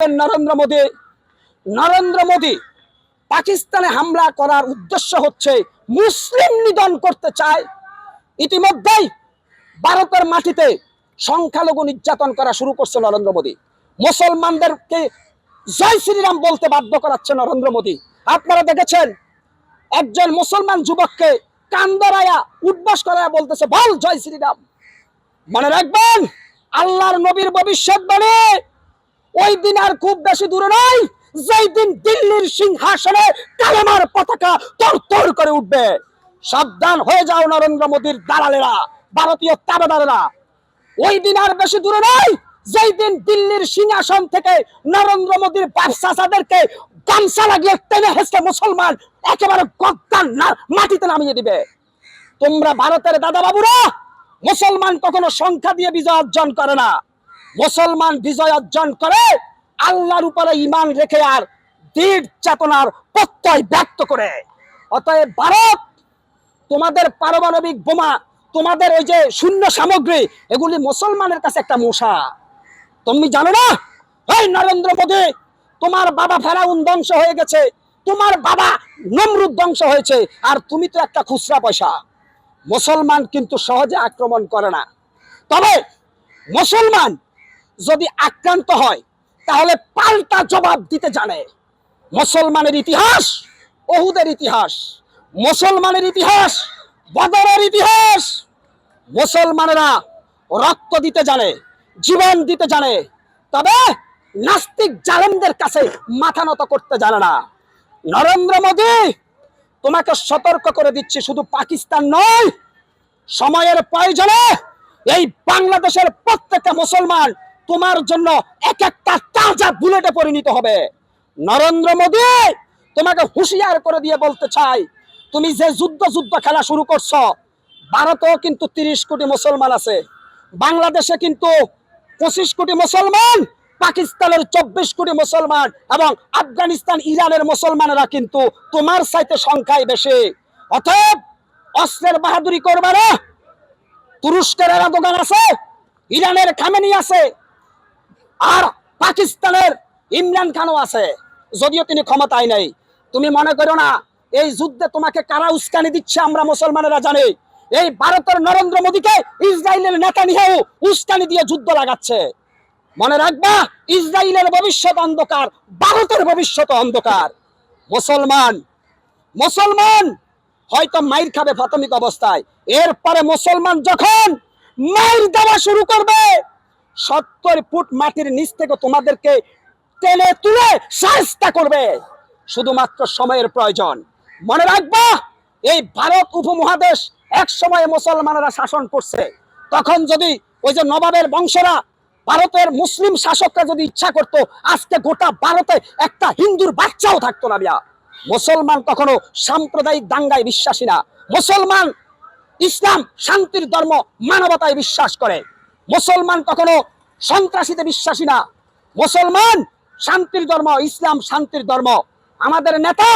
নরেন্দ্র মোদী। নরেন্দ্র মোদী, পাকিস্তানে হামলা করার উদ্দেশ্য হচ্ছে মুসলিম নিধন করতে চায়। ইতিমধ্যেই ভারতের মাটিতে সংখ্যালঘু নির্যাতন করা শুরু করছে নরেন্দ্র মোদী। মুসলমানদেরকে জয় শ্রীরাম বলতে বাধ্য করাচ্ছে নরেন্দ্র মোদী। আপনারা দেখেছেন, একজন মুসলমান যুবককে কান্দরায়া, উদ্বাস করায়া বলতেছে, বল জয় শ্রীরাম। মনে রাখবেন, আল্লাহর নবীর ভবিষ্যৎবাণী ওই দিন আর খুব বেশি দূরে নয়, যেই দিন দিল্লির সিংহাসনে কালেমার পতাকা তর করে উঠবে। সাবধান হয়ে যাও নরেন্দ্র মোদীর দালালেরা, ভারতীয় তাবেদারেরা। ওই দিন আর বেশি দূরে নয়, যেই দিন দিল্লির সিংহাসন থেকে নরেন্দ্র মোদীর ব্যবসাদারকে গামছা লাগিয়ে টেনে হেসে মুসলমান একেবারে গদ্দান না, মাটিতে নামিয়ে দিবে। তোমরা ভারতের দাদা বাবুরা মুসলমান কখনো সংখ্যা দিয়ে বিজয় অর্জন করে না। মুসলমান বিজয় অর্জন করে আল্লাহর উপরে ইমান রেখে আর দৃঢ় চেতনার প্রত্যয় ব্যক্ত করে। অতএব ভারত, তোমাদের পারমাণবিক বোমা, তোমাদের ওই যে শূন্য সামগ্রী, এগুলি মুসলমানের কাছে একটা মশা। তুমি জানো না? এই নরেন্দ্র মোদী, তোমার বাবা ফেরাউন ধ্বংস হয়ে গেছে, তোমার বাবা নমরুদ ধ্বংস হয়েছে, আর তুমি তো একটা খুচরা পয়সা। মুসলমান কিন্তু সহজে আক্রমণ করে না। তবে মুসলমান যদি আক্রান্ত হয়, তাহলে পাল্টা জবাব দিতে জানে। মুসলমানের ইতিহাস, ওহুদের ইতিহাস। মুসলমানের ইতিহাস, বদরের ইতিহাস। মুসলমানেরা রক্ত দিতে জানে, জীবন দিতে জানে, তবে নাস্তিক জালেমদের কাছে মাথা নত করতে জানে না। নরেন্দ্র মোদী, তোমাকে সতর্ক করে দিচ্ছি, শুধু পাকিস্তান নয়, সময়ের প্রয়োজনে এই বাংলাদেশের প্রত্যেকটা মুসলমান তোমার জন্য এক একটা তাজা বুলেটে পরিণত হবে। নরেন্দ্র মোদী, তোমাকে হুঁশিয়ার করে দিয়ে বলতে চাই, তুমি যে যুদ্ধ যুদ্ধ খেলা শুরু করছ, ভারতেও কিন্তু তিরিশ কোটি মুসলমান আছে। বাংলাদেশে কিন্তু পঁচিশ কোটি মুসলমান, পাকিস্তানের চব্বিশ কোটি মুসলমান এবং আফগানিস্তান, ইরানের মুসলমানেরা কিন্তু তোমার চাইতে সংখ্যায় বেশি। অতএব অস্ত্রের বাহাদুরি করবে না। তুরস্কের এরাদোগান আছে, ইরানের খামেনি আছে আর পাকিস্তানের ইমরান খানও আছে, যদিও তিনি ক্ষমতায় নেই। তুমি মনে করো না, এই যুদ্ধে তোমাকে কারা উস্কানি দিচ্ছে আমরা মুসলমানেরা জানি। এই ভারতের নরেন্দ্র মোদীকে ইসরায়েলের নেতা নিয়েও উস্কানি দিয়ে যুদ্ধ লাগাচ্ছে। মনে রাখবা, ইসরায়েলের ভবিষ্যৎ অন্ধকার, ভারতের ভবিষ্যৎ অন্ধকার। মুসলমান মুসলমান হয়তো মাইর খাবে প্রাথমিক অবস্থায়। এরপরে মুসলমান যখন মাইর দেওয়া শুরু করবে সত্তর ফুট মাটির নিচ থেকে তোমাদেরকে টেনে তুলে সাহস্তা করবে। শুধুমাত্র সময়ের প্রয়োজন। মনে রাখবা, এই ভারত উপমহাদেশ এক সময় মুসলমানেরা শাসন করছে। তখন যদি ওই যে নবাবের বংশরা ভারতের মুসলিম শাসকরা যদি ইচ্ছা করত, আজকে গোটা ভারতে একটা হিন্দুর বাচ্চাও থাকতো না বিয়া মুসলমান কখনো সাম্প্রদায়িক দাঙ্গায় বিশ্বাসী না। মুসলমান ইসলাম, শান্তির ধর্ম, মানবতায় বিশ্বাস করে। মুসলমান কখনো সন্ত্রাসীতে বিশ্বাসী না। মুসলমান শান্তির ধর্ম ইসলাম শান্তির ধর্ম। আমাদের নেতা